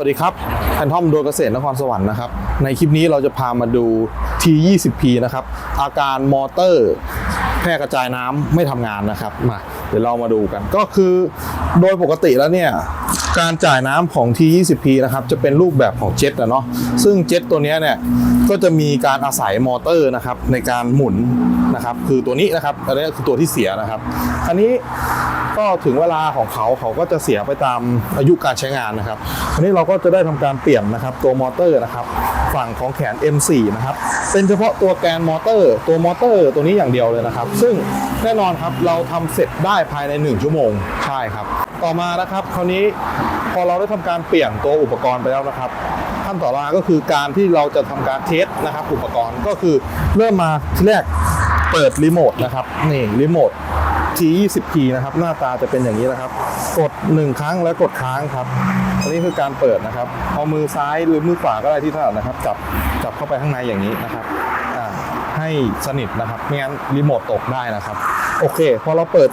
วัสดีครับแพนทอมโดยเกษตรนครสวรรค์นะครับ ในคลิปนี้เราจะพามาดู T20P นะครับ อาการมอเตอร์แพร่กระจายน้ำไม่ทำงานนะครับ มาเดี๋ยวเรามาดูกัน ก็คือโดยปกติแล้วเนี่ย การจ่ายน้ำของ T20P นะครับ จะเป็นรูปแบบของเจ็ตนะเนาะ ซึ่งเจ็ตตัวนี้เนี่ยก็จะมีการอาศัยมอเตอร์นะครับในการหมุนนะครับ คือตัวนี้นะครับอันนี้คือตัวที่เสียนะครับ อันนี้ ก็ถึงเวลาของเขาเขาก็จะเสียไปตามอายุการใช้งานนะครับอันนี้เราก็จะได้ทำการเปลี่ยนนะครับตัวมอเตอร์นะครับฝั่งของแขน M4 นะครับเป็นเฉพาะตัวแกนมอเตอร์ ตัวมอเตอร์ตัวนี้อย่างเดียวเลยนะครับ ซึ่งแน่นอนครับเราทำเสร็จได้ภายใน 1 ชั่วโมงใช่ครับ ต่อมานะครับคราวนี้พอเราได้ทำการเปลี่ยนตัวอุปกรณ์ไปแล้วนะครับขั้นต่อมาก็คือการที่เราจะทำการเทสนะครับ อุปกรณ์ก็คือเริ่มมาที่แรกเปิดรีโมทนะครับนี่รีโมท T20P นะครับ หน้าตาจะเป็นอย่างนี้นะครับ กด 1 ครั้งแล้วกดค้างครับอันนี้คือการเปิดนะครับ เอามือซ้ายหรือมือขวาก็ได้ที่ถนัดนะครับ จับจับเข้าไปข้างในอย่างนี้นะครับอ่าให้สนิทนะครับไม่งั้นรีโมทตกได้นะครับ โอเคพอเราเปิด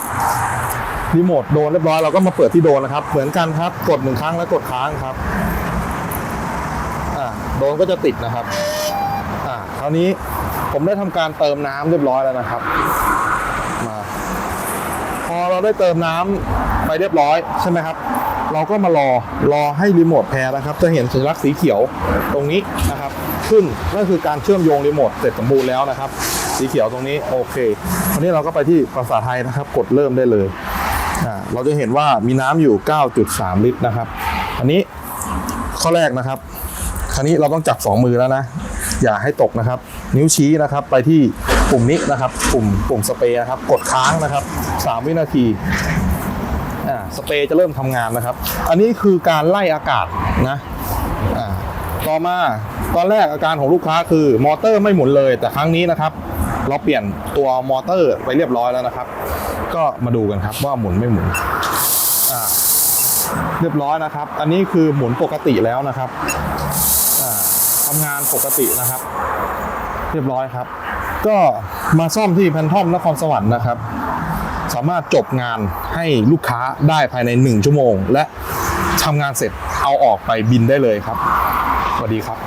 รีโมทโดนเรียบร้อยเราก็มาเปิดที่โดนนะครับ เหมือนกันครับ กดหนึ่งครั้งแล้วกดค้างครับอ่าโดนก็จะติดนะครับอ่าคราวนี้ผมได้ทำการเติมน้ำเรียบร้อยแล้วนะครับ มา ได้เติมน้ำไปเรียบร้อยใช่ไหมครับ เราก็มารอรอให้รีโมทแพรนะครับ จะเห็นสัญลักษณ์สีเขียวตรงนี้นะครับ ขึ้นนั่นคือการเชื่อมโยงรีโมทเสร็จสมบูรณ์แล้วนะครับ สีเขียวตรงนี้โอเควันนี้เราก็ไปที่ภาษาไทยนะครับ กดเริ่มได้เลยเราจะเห็นว่ามีน้ำอยู่ 9.3 ลิตรนะครับ อันนี้ข้อแรกนะครับ คราวนี้เราต้องจับสองมือแล้วนะ อย่าให้ตกนะครับ นิ้วชี้นะครับไปที่ ปุ่มนี้นะครับ ปุ่มปุ่มสเปรย์นะครับ กดค้างนะครับ 3 วินาทีอ่าสเปรย์จะเริ่มทำงานนะครับ อันนี้คือการไล่อากาศนะอ่าต่อมาตอนแรกอาการของลูกค้าคือมอเตอร์ไม่หมุนเลย แต่ครั้งนี้นะครับ เราเปลี่ยนตัวมอเตอร์ไปเรียบร้อยแล้วนะครับ ก็มาดูกันครับว่าหมุนไม่หมุนอ่าเรียบร้อยนะครับ อันนี้คือหมุนปกติแล้วนะครับอ่าทำงานปกตินะครับ เรียบร้อยครับ ก็มาซ่อมที่แพนทอมนครสวรรค์นะครับ สามารถจบงานให้ลูกค้าได้ภายใน 1 ชั่วโมง และทำงานเสร็จเอาออกไปบินได้เลยครับสวัสดีครับ